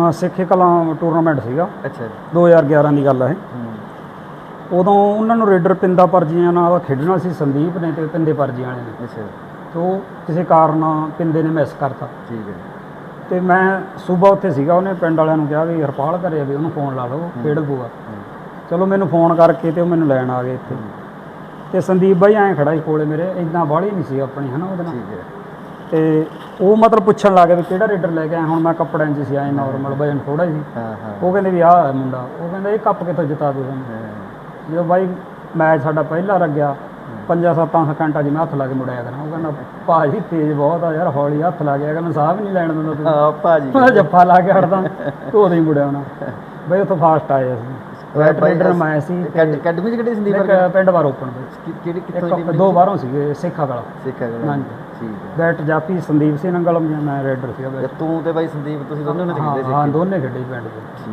ਅ, ਸਿੱਖੇ ਕਲਾਂ ਟੂਰਨਾਮੈਂਟ ਸੀਗਾ। ਅੱਛਾ 2011 ਦੀ ਗੱਲ ਹੈ ਹੂੰ। ਉਦੋਂ ਉਹਨਾਂ ਨੂੰ ਰੇਡਰ ਪਿੰਦਾ ਪਰਜੀਆਂ ਨਾਲ ਖੇਡਣਾ ਸੀ ਸੰਦੀਪ ਨੇ ਤੇ ਪਿੰਦੇ ਪਰਜੀਆਂ ਵਾਲੇ ਨੇ। ਅੱਛਾ ਤੇ ਉਹ ਕਿਸੇ ਕਾਰਨ ਪਿੰਦੇ ਨੇ ਮਿਸ ਕਰਤਾ। ਠੀਕ ਹੈ ਤੇ ਮੈਂ ਸਵੇਰ ਉੱਥੇ ਸੀਗਾ ਉਹਨੇ ਪਿੰਡ ਵਾਲਿਆਂ ਨੂੰ ਕਿਹਾ ਵੀ ਹਰਪਾਲ ਘਰੇ ਆ ਵੀ ਉਹਨੂੰ ਫੋਨ ਲਾ ਲਓ ਖੇਡ ਪਊਗਾ ਹੂੰ। ਚਲੋ ਮੈਨੂੰ ਫੋਨ ਕਰਕੇ ਤੇ ਉਹ ਮੈਨੂੰ ਲੈਣ ਆ ਗਏ ਇੱਥੇ। ਤੇ ਸੰਦੀਪ ਬਾਈ ਐਂ ਖੜਾ ਸੀ ਕੋਲੇ ਮੇਰੇ ਇਦਾਂ ਬਾਹਲੀ ਨਹੀਂ ਸੀ ਆਪਣੀ ਹਨਾ ਉਹਦੇ ਨਾਲ। ਠੀਕ ਹੈ। ਤੇ ਉਹ ਮਤਲਬ ਪੁੱਛਣ ਲੱਗ ਗਿਆ ਵੀ ਕਿਹੜਾ ਰੇਡਰ ਲੈ ਕੇ ਆਇਆ ਹੁਣ ਮੈਂ ਕੱਪੜਿਆਂ 'ਚ ਸੀ ਐਂ ਨਾਰਮਲ ਵਜਨ ਥੋੜਾ ਸੀ। ਹਾਂ ਹਾਂ। ਉਹ ਕਹਿੰਦੇ ਵੀ ਆਹ ਹੈ ਮੁੰਡਾ ਉਹ ਕਹਿੰਦਾ ਇਹ ਕੱਪ ਕਿੱਥੋਂ ਜਿਤਾ ਦੂ ਹਾਂ, ਜਦੋਂ ਬਾਈ ਮੈਚ ਸਾਡਾ ਪਹਿਲਾ ਲੱਗਿਆ ਪੰਜਾਂ ਸੱਤਾਂ ਸਕਿੰਟਾਂ ਮੈਂ ਹੱਥ ਲਾ ਕੇ ਮੁੜਿਆ ਕਰਾਂ ਉਹ ਕਹਿੰਦਾ ਭਾਜੀ ਤੇਜ਼ ਬਹੁਤ ਆ ਯਾਰ ਹੌਲੀ ਹੱਥ ਲਾ ਗਿਆ ਕਹਿੰਦਾ ਸਾਹ ਵੀ ਨਹੀਂ ਲੈਣ ਦਿੰਦਾ ਤੂੰ। ਹਾਂ ਭਾਜੀ। ਮੈਂ ਜੱਫਾ ਲਾ ਕੇ ਹਟਦਾ ਤੂੰ ਉਦੋਂ ਹੀ ਮੁੜਿਆ ਹੋਣਾ ਬਈ ਉੱਥੋਂ ਫਾਸਟ ਆਏ ਅਸੀਂ। ਵੈਟ ਰੇਡਰ ਮੈਂ ਸੀ ਅਕੈਡਮੀ ਚ ਕਿਹੜੀ ਸੰਦੀਪ ਪਿੰਡ ਵਾਰ ਓਪਨ ਕਿਹੜੀ ਕਿੱਥੋਂ ਦੀ ਬਾਹਰੋਂ ਸੀਗੇ ਸਿੱਖਾ ਵਾਲਾ। ਸਿੱਖਿਆ ਗੱਲ ਹਾਂਜੀ। ਬੈਟ ਜਾਪੀ ਸੰਦੀਪ ਸਿੰਘ ਨੰਗਲਮ ਜਾਂ ਮੈਂ ਰੇਡਰ ਸੀਗਾ ਤੇ ਤੂੰ ਤੇ ਬਾਈ ਸੰਦੀਪ ਤੁਸੀਂ ਦੋਨੋਂ ਨੇ ਖੇਡੇ ਸੀ। ਹਾਂ ਦੋਨੇ ਖੇਡੇ ਪਿੰਡ ਦੇ।